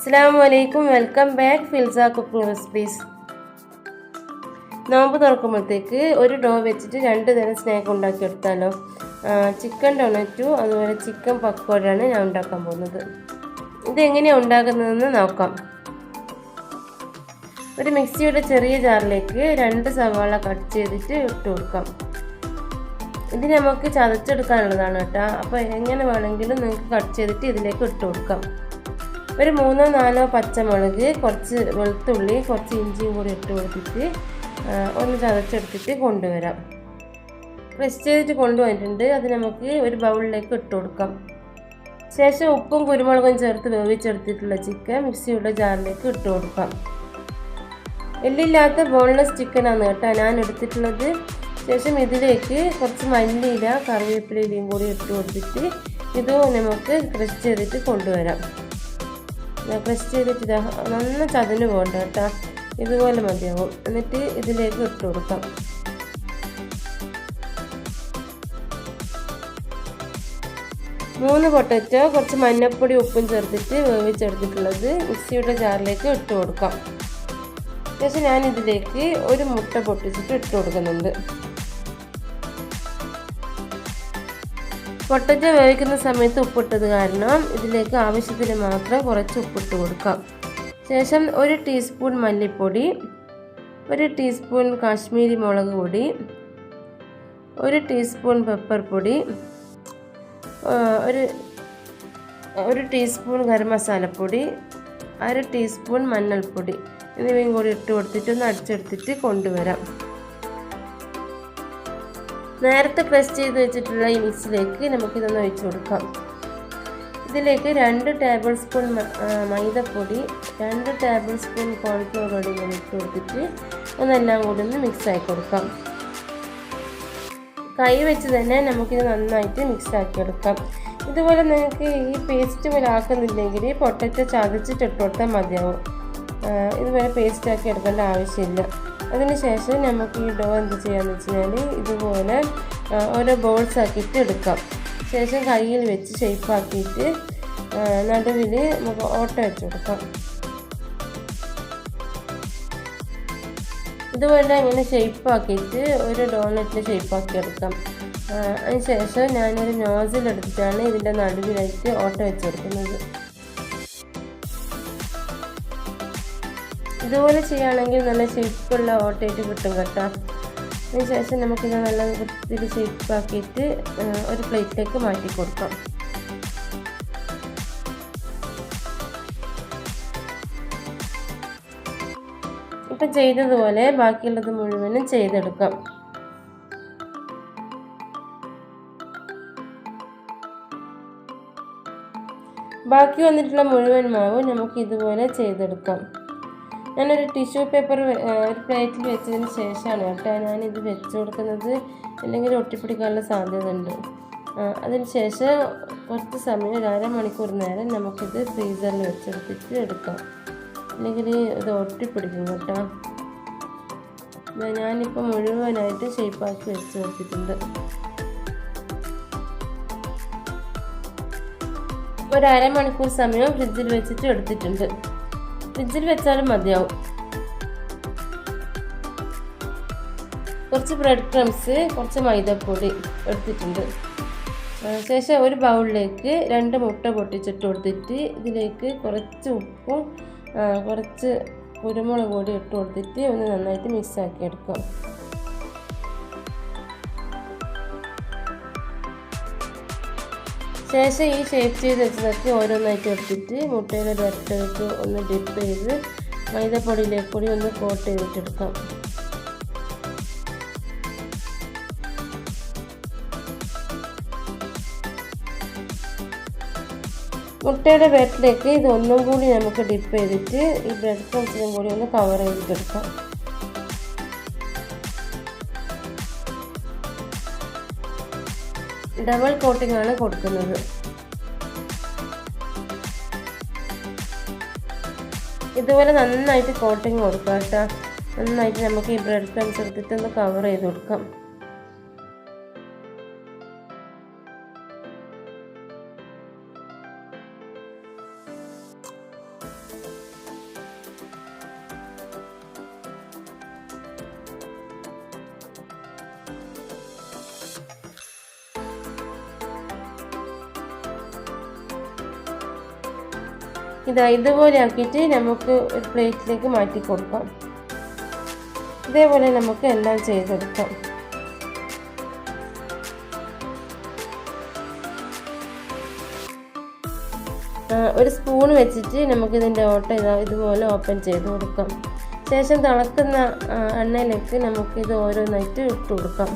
അസ്സാം വലൈക്കും welcome back Filsa cooking recipes. നോമ്പ് തുറക്കുമ്പോഴത്തേക്ക് ഒരു ഡോ വെച്ചിട്ട് രണ്ട് തരം സ്നാക്ക് ഉണ്ടാക്കി എടുത്താലോ ചിക്കൻ ഡൊണറ്റു അതുപോലെ ചിക്കൻ പക്കോടയാണ് ഞാൻ ഉണ്ടാക്കാൻ പോകുന്നത്. ഇതെങ്ങനെയാണ് ഉണ്ടാക്കുന്നതെന്ന് നോക്കാം. ഒരു മിക്സിയുടെ ചെറിയ ജാറിലേക്ക് രണ്ട് സവാള കട്ട് ചെയ്തിട്ട് ഇട്ട് കൊടുക്കാം. ഇത് നമുക്ക് ചതച്ചെടുക്കാനുള്ളതാണ് കേട്ടോ. അപ്പോൾ എങ്ങനെ വേണമെങ്കിലും നിങ്ങൾക്ക് കട്ട് ചെയ്തിട്ട് ഇതിലേക്ക് ഇട്ട് കൊടുക്കാം. ഒരു മൂന്നോ നാലോ പച്ചമുളക് കുറച്ച് വെളുത്തുള്ളി കുറച്ച് ഇഞ്ചിയും കൂടി ഇട്ട് കൊടുത്തിട്ട് ഒന്ന് ചതച്ചെടുത്തിട്ട് കൊണ്ടുവരാം. പ്രസ് ചെയ്തിട്ട് കൊണ്ടുവന്നിട്ടുണ്ട്. അത് നമുക്ക് ഒരു ബൗളിലേക്ക് ഇട്ട് കൊടുക്കാം. ശേഷം ഉപ്പും കുരുമുളകും ചേർത്ത് വേവിച്ചെടുത്തിട്ടുള്ള ചിക്കൻ മിക്സിയുടെ ജാറിലേക്ക് ഇട്ട് കൊടുക്കാം. എല്ലില്ലാത്ത ബോൺലെസ് ചിക്കനാണ് കേട്ടോ ഞാൻ എടുത്തിട്ടുള്ളത്. ശേഷം ഇതിലേക്ക് കുറച്ച് മല്ലിയില കറിവേപ്പിലയും കൂടി ഇട്ട് കൊടുത്തിട്ട് ഇത് നമുക്ക് ക്രഷ് ചെയ്തിട്ട് കൊണ്ടുവരാം. ക്രഷ് ചെയ്തിട്ട് ഇതാ നന്ന ചതിന് പോകണ്ട കേട്ടോ. ഇതുപോലെ മതിയാവും. എന്നിട്ട് ഇതിലേക്ക് ഇട്ട് കൊടുക്കാം. മൂന്ന് പൊട്ടറ്റോ കുറച്ച് മഞ്ഞപ്പൊടി ഉപ്പും ചേർത്തിട്ട് വേവിച്ചെടുത്തിട്ടുള്ളത് മിക്സിയുടെ ജാറിലേക്ക് ഇട്ട് കൊടുക്കാം. ശേഷം ഞാൻ ഇതിലേക്ക് ഒരു മുട്ട പൊട്ടിച്ചിട്ട് ഇട്ട് കൊടുക്കുന്നുണ്ട്. പൊട്ടറ്റ വേവിക്കുന്ന സമയത്ത് ഉപ്പിട്ടത് കാരണം ഇതിലേക്ക് ആവശ്യത്തിന് മാത്രം കുറച്ച് ഉപ്പിട്ട് കൊടുക്കാം. ശേഷം ഒരു ടീസ്പൂൺ മല്ലിപ്പൊടി ഒരു ടീസ്പൂൺ കാശ്മീരി മുളക് പൊടി ഒരു ടീസ്പൂൺ പെപ്പർ പൊടി ഒരു ഒരു ടീസ്പൂൺ ഗരം മസാലപ്പൊടി അര ടീസ്പൂൺ മഞ്ഞൾപ്പൊടി എന്നിവയും കൂടി ഇട്ട് കൊടുത്തിട്ട് ഒന്ന് അടിച്ചെടുത്തിട്ട് കൊണ്ടുവരാം. നേരത്തെ പ്രസ് ചെയ്ത് വെച്ചിട്ടുള്ള ഈ മിക്സിലേക്ക് നമുക്കിതൊന്ന് ഒഴിച്ചു കൊടുക്കാം. ഇതിലേക്ക് രണ്ട് ടേബിൾ സ്പൂൺ മൈദപ്പൊടി രണ്ട് ടേബിൾ സ്പൂൺ കോൺഫ്ലോർ പൊടി ഇട്ട് കൊടുത്തിട്ട് ഒന്നെല്ലാം കൂടി ഒന്ന് മിക്സ് ആയി കൊടുക്കാം. കൈ വെച്ച് തന്നെ നമുക്കിത് നന്നായിട്ട് മിക്സ് ആക്കി എടുക്കാം. ഇതുപോലെ നിങ്ങൾക്ക് ഈ പേസ്റ്റ് പോലെ ആക്കുന്നില്ലെങ്കിൽ പൊട്ടറ്റ ചതച്ചിട്ട് ഇട്ട് കൊടുത്താൽ മതിയാവും. ഇതുപോലെ പേസ്റ്റ് ആക്കി എടുക്കേണ്ട ആവശ്യമില്ല. അതിനുശേഷം നമുക്ക് ഈ ഡോ എന്ത് ചെയ്യാന്ന് വെച്ച് കഴിഞ്ഞാൽ ഇതുപോലെ ഓരോ ബോൾസ് ആക്കിയിട്ട് എടുക്കാം. ശേഷം കയ്യിൽ വെച്ച് ഷേപ്പ് ആക്കിയിട്ട് നടുവിൽ നമുക്ക് ഓട്ട വെച്ച് കൊടുക്കാം. ഇതുപോലെ ഇങ്ങനെ ഷേപ്പ് ആക്കിയിട്ട് ഒരു ഡോണറ്റിൽ ഷേപ്പ് ആക്കി എടുക്കാം. അതിനുശേഷം ഞാനൊരു നോസിൽ എടുത്തിട്ടാണ് ഇതിന്റെ നടുവിലായിട്ട് ഓട്ട വെച്ച് കൊടുക്കുന്നത്. ഇതുപോലെ ചെയ്യുകയാണെങ്കിൽ നല്ല ഷേപ്പുള്ള ഓട്ടയിട്ട് കിട്ടും കേട്ടോ. അതിനുശേഷം നമുക്കിത് നല്ല വൃത്തിയിൽ ഷേപ്പാക്കിയിട്ട് ഒരു പ്ലേറ്റിലേക്ക് മാറ്റി കൊടുക്കാം. ഇപ്പം ചെയ്തതുപോലെ ബാക്കിയുള്ളത് മുഴുവനും ചെയ്തെടുക്കാം. ബാക്കി വന്നിട്ടുള്ള മുഴുവൻ മാവ് നമുക്ക് ഇതുപോലെ ചെയ്തെടുക്കാം. ഞാനൊരു ടിഷ്യൂ പേപ്പർ ഒരു പ്ലേറ്റിൽ വെച്ചതിന് ശേഷമാണ് കേട്ടോ ഞാനിത് വെച്ച് കൊടുക്കുന്നത്. അല്ലെങ്കിൽ ഒട്ടിപ്പിടിക്കാനുള്ള സാധ്യത ഉണ്ട് അതിന് ശേഷം കുറച്ച് സമയം ഒരു അരമണിക്കൂർ നേരം നമുക്കിത് ഫ്രീസറിൽ വെച്ചെടുത്തിട്ട് എടുക്കാം. അല്ലെങ്കിൽ ഇത് ഒട്ടിപ്പിടിക്കും കേട്ടോ. ഞാനിപ്പോൾ മുഴുവനായിട്ട് ഷേപ്പാക്കി വെച്ച് കൊടുത്തിട്ടുണ്ട്. ഒരു അരമണിക്കൂർ സമയം ഫ്രിഡ്ജിൽ വെച്ചിട്ട് എടുത്തിട്ടുണ്ട്. ഫ്രിഡ്ജിൽ വെച്ചാലും മതിയാവും. കുറച്ച് ബ്രെഡ് ക്രംസ് കുറച്ച് മൈദപ്പൊടി എടുത്തിട്ടുണ്ട്. ശേഷം ഒരു ബൗളിലേക്ക് രണ്ട് മുട്ട പൊട്ടിച്ചിട്ട് കൊടുത്തിട്ട് ഇതിലേക്ക് കുറച്ച് ഉപ്പും കുറച്ച് കുരുമുളക് പൊടി ഇട്ട് കൊടുത്തിട്ട് ഒന്ന് നന്നായിട്ട് മിക്സ് ആക്കി എടുക്കാം ശേഷം ഈ ഷേപ്പ് ചെയ്ത് വെച്ചതൊക്കെ ഓരോന്നായിട്ട് എടുത്തിട്ട് മുട്ടയുടെ ഇരട്ടിലേക്ക് ഒന്ന് ഡിപ്പ് ചെയ്ത് മൈദപ്പൊടിയിലേക്ക് കൂടി ഒന്ന് കോട്ട് ചെയ്തിട്ടെടുക്കാം. മുട്ടയുടെ ബ്രെഡിലേക്ക് ഇത് ഒന്നും കൂടി നമുക്ക് ഡിപ്പ് ചെയ്തിട്ട് ഈ ബ്രെഡ് ക്രംസിനും കൂടി ഒന്ന് കവർ ചെയ്തിട്ടെടുക്കാം. ഡബിൾ കോട്ടിംഗ് ആണ് കൊടുക്കുന്നത്. ഇതുപോലെ നന്നായിട്ട് കോട്ടിങ് കൊടുക്കുക കേട്ടോ. നന്നായിട്ട് നമുക്ക് ഈ ബ്രെഡ് ക്രംസ് എടുത്തിട്ട് ഒന്ന് കവർ ചെയ്ത് കൊടുക്കാം. ഇതാ ഇതുപോലെ ആക്കിയിട്ട് നമുക്ക് ഒരു പ്ലേറ്റിലേക്ക് മാറ്റി കൊടുക്കാം. ഇതേപോലെ നമുക്ക് എല്ലാം ചെയ്തെടുക്കാം. ഒരു സ്പൂൺ വെച്ചിട്ട് നമുക്കിതിന്റെ ഓട്ട ഇതാ ഇതുപോലെ ഓപ്പൺ ചെയ്ത് കൊടുക്കാം. ശേഷം തിളക്കുന്ന എണ്ണയിലേക്ക് നമുക്കിത് ഓരോന്നായിട്ട് ഇട്ട് കൊടുക്കാം.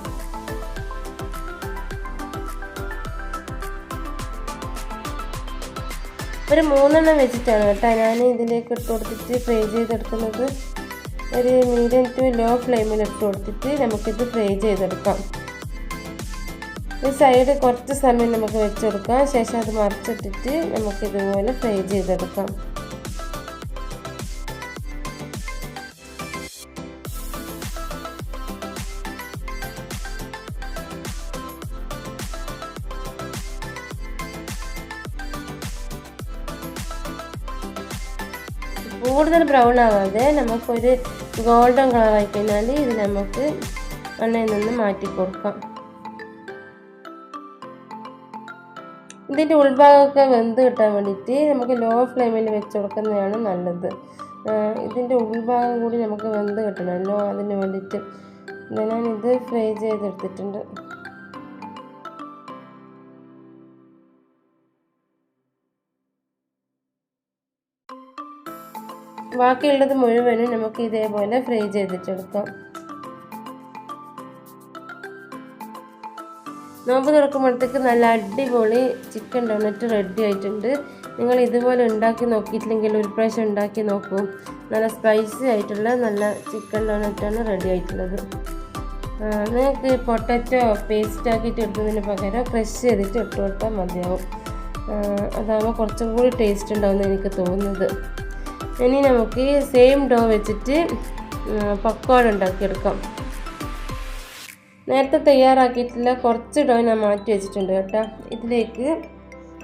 ഒരു മൂന്നെണ്ണം വെച്ചിട്ടാണ് കേട്ടോ ഞാൻ ഇതിലേക്ക് ഇട്ട് കൊടുത്തിട്ട് ഫ്രൈ ചെയ്തെടുക്കുന്നത്. ഒരു മീഡിയം ടു ലോ ഫ്ലെയിമിൽ ഇട്ട് കൊടുത്തിട്ട് നമുക്കിത് ഫ്രൈ ചെയ്തെടുക്കാം. ഈ സൈഡ് കുറച്ച് സമയം നമുക്ക് വെച്ചെടുക്കാം ശേഷം അത് മറിച്ചിട്ടിട്ട് നമുക്കിതുപോലെ ഫ്രൈ ചെയ്തെടുക്കാം. കൂടുതൽ ബ്രൗൺ ആവാതെ നമുക്കൊരു ഗോൾഡൻ കളർ ആയി കഴിഞ്ഞാൽ ഇത് നമുക്ക് എണ്ണയിൽ നിന്ന് മാറ്റി കൊടുക്കാം. ഇതിന്റെ ഉൾഭാഗമൊക്കെ വെന്ത് കിട്ടാൻ വേണ്ടിയിട്ട് നമുക്ക് ലോ ഫ്ലെയിമിൽ വെച്ച് കൊടുക്കുന്നതാണ് നല്ലത്. ഇതിന്റെ ഉൾഭാഗം കൂടി നമുക്ക് വെന്ത് കിട്ടണമല്ലോ അതിന് വേണ്ടിയിട്ട് ഞാനിത് ഫ്രൈ ചെയ്തെടുത്തിട്ടുണ്ട്. ബാക്കിയുള്ളത് മുഴുവനും നമുക്ക് ഇതേപോലെ ഫ്രൈ ചെയ്തിട്ടെടുക്കാം. നോമ്പ് തുറക്കുമ്പോഴത്തേക്ക് നല്ല അടിപൊളി ചിക്കൻ ഡോണറ്റ് റെഡി ആയിട്ടുണ്ട്. നിങ്ങൾ ഇതുപോലെ ഉണ്ടാക്കി നോക്കിയിട്ടില്ലെങ്കിൽ ഒരു പ്രാവശ്യം ഉണ്ടാക്കി നോക്കൂ. നല്ല സ്പൈസി ആയിട്ടുള്ള നല്ല ചിക്കൻ ഡോണറ്റാണ് റെഡി ആയിട്ടുള്ളത്. നിങ്ങൾക്ക് പൊട്ടറ്റോ പേസ്റ്റ് ആക്കിയിട്ട് എടുക്കുന്നതിന് പകരം ക്രഷ് ചെയ്തിട്ട് ഇട്ട് കൊടുത്താൽ മതിയാവും. അതാകുമ്പോൾ കുറച്ചും കൂടി ടേസ്റ്റ് ഉണ്ടാവുമെന്ന് എനിക്ക് തോന്നുന്നത്. ഇനി നമുക്ക് സെയിം ഡോ വെച്ചിട്ട് പക്കോട ഉണ്ടാക്കിയെടുക്കാം. നേരത്തെ തയ്യാറാക്കിയിട്ടുള്ള കുറച്ച് ഡോ ഞാൻ മാറ്റി വെച്ചിട്ടുണ്ട് കേട്ടോ. ഇതിലേക്ക്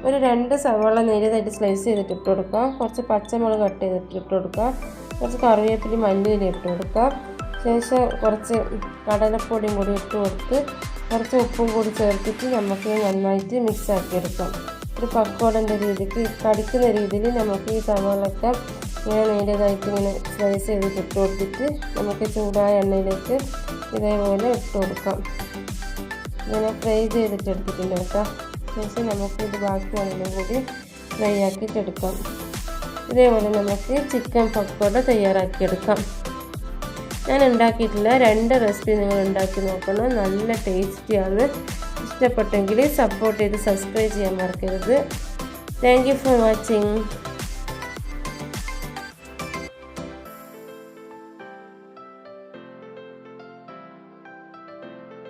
ഒരു രണ്ട് സവാള നേരിയതായിട്ട് സ്ലൈസ് ചെയ്തിട്ട് ഇട്ട് കൊടുക്കാം. കുറച്ച് പച്ചമുളക് കട്ട് ചെയ്തിട്ട് ഇട്ട് കൊടുക്കാം. കുറച്ച് കറിവേപ്പില മല്ലിയില ഇട്ട് കൊടുക്കാം. ശേഷം കുറച്ച് കടലപ്പൊടിയും കൂടി ഇട്ട് കൊടുത്ത് കുറച്ച് ഉപ്പും കൂടി ചേർത്തിട്ട് നമുക്ക് നന്നായിട്ട് മിക്സ് ആക്കിയെടുക്കാം. ഒരു പക്കോടന്റെ രീതിക്ക് കടിക്കുന്ന രീതിയിൽ നമുക്ക് ഈ സവാളൊക്കെ ഇങ്ങനെ നേരിയതായിട്ട് ഇങ്ങനെ സ്ലൈസ് ചെയ്തിട്ട് ഇട്ട് കൊടുത്തിട്ട് നമുക്ക് ചൂടായ എണ്ണയിലേക്ക് ഇതേപോലെ ഇട്ട് കൊടുക്കാം. ഇങ്ങനെ ഫ്രൈ ചെയ്തിട്ട് എടുത്തിട്ടുണ്ട് കേട്ടോ. ശേഷം നമുക്ക് ഇത് ബാക്കിയാണെങ്കിലും കൂടി ഫ്രൈ ആക്കിയിട്ടെടുക്കാം ഇതേപോലെ നമുക്ക് ചിക്കൻ പക്കോട തയ്യാറാക്കിയെടുക്കാം ഞാൻ ഉണ്ടാക്കിയിട്ടുള്ള രണ്ട് റെസിപ്പി നിങ്ങൾ ഉണ്ടാക്കി നോക്കണം. നല്ല ടേസ്റ്റിയാണ് ഇഷ്ടപ്പെട്ടെങ്കിൽ സപ്പോർട്ട് ചെയ്ത് സബ്സ്ക്രൈബ് ചെയ്യാൻ മറക്കരുത്. Thank you for watching